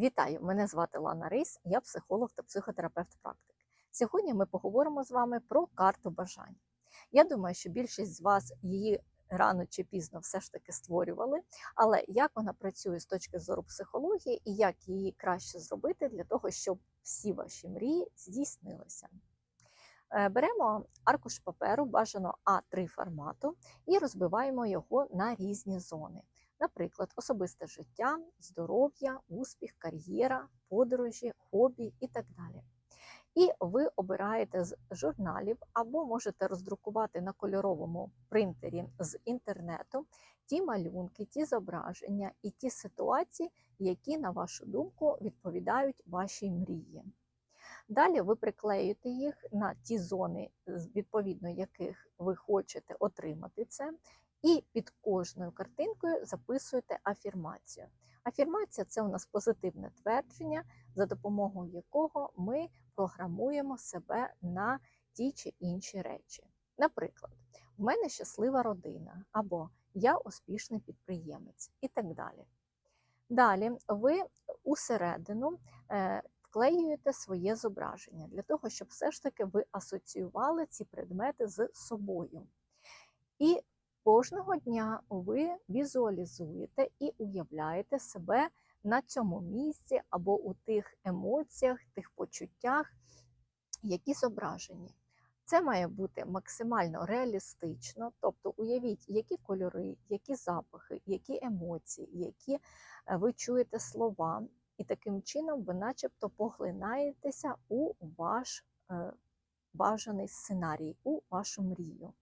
Вітаю! Мене звати Лана Рис, я психолог та психотерапевт-практик. Сьогодні ми поговоримо з вами про карту бажань. Я думаю, що більшість з вас її рано чи пізно все ж таки створювали, але як вона працює з точки зору психології і як її краще зробити для того, щоб всі ваші мрії здійснилися. Е, Беремо аркуш паперу, бажано А3 формату, і розбиваємо його на різні зони. Наприклад, особисте життя, здоров'я, успіх, кар'єра, подорожі, хобі і так далі. І ви обираєте з журналів або можете роздрукувати на кольоровому принтері з інтернету ті малюнки, ті зображення і ті ситуації, які, на вашу думку, відповідають вашій мрії. Далі ви приклеюєте їх на ті зони, відповідно яких ви хочете отримати це, і під кожною картинкою записуєте афірмацію. Афірмація це у нас позитивне твердження, за допомогою якого ми програмуємо себе на ті чи інші речі. Наприклад, в мене щаслива родина або я успішний підприємець і так далі. Далі ви усередину е, вклеюєте своє зображення для того, щоб все ж таки ви асоціювали ці предмети з собою. І кожного дня ви візуалізуєте і уявляєте себе на цьому місці або у тих емоціях, тих почуттях, які зображені. Це має бути максимально реалістично, тобто уявіть, які кольори, які запахи, які емоції, які е, ви чуєте слова, і таким чином ви начебто поглинаєтеся у ваш е, бажаний сценарій, у вашу мрію.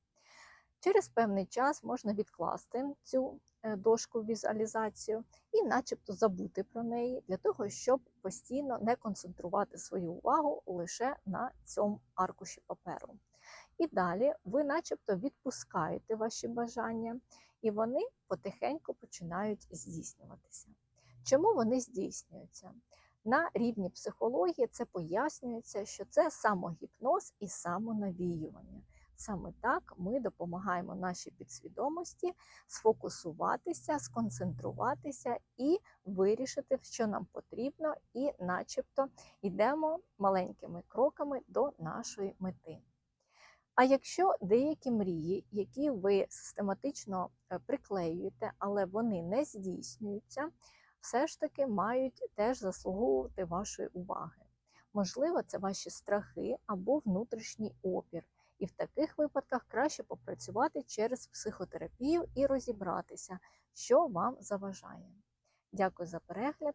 Через певний час можна відкласти цю е, дошку візуалізацію і начебто забути про неї для того, щоб постійно не концентрувати свою увагу лише на цьому аркуші паперу. І далі ви начебто відпускаєте ваші бажання, і вони потихеньку починають здійснюватися. Чому вони здійснюються? На рівні психології це пояснюється, що це самогіпноз і самонавіювання. Саме так ми допомагаємо нашій підсвідомості сфокусуватися, сконцентруватися і вирішити, що нам потрібно, і, начебто, йдемо маленькими кроками до нашої мети. А якщо деякі мрії, які ви систематично е, приклеюєте, але вони не здійснюються, все ж таки мають теж заслуговувати вашої уваги. Можливо, це ваші страхи або внутрішній опір. І в таких випадках краще попрацювати через психотерапію і розібратися, що вам заважає. Дякую за перегляд.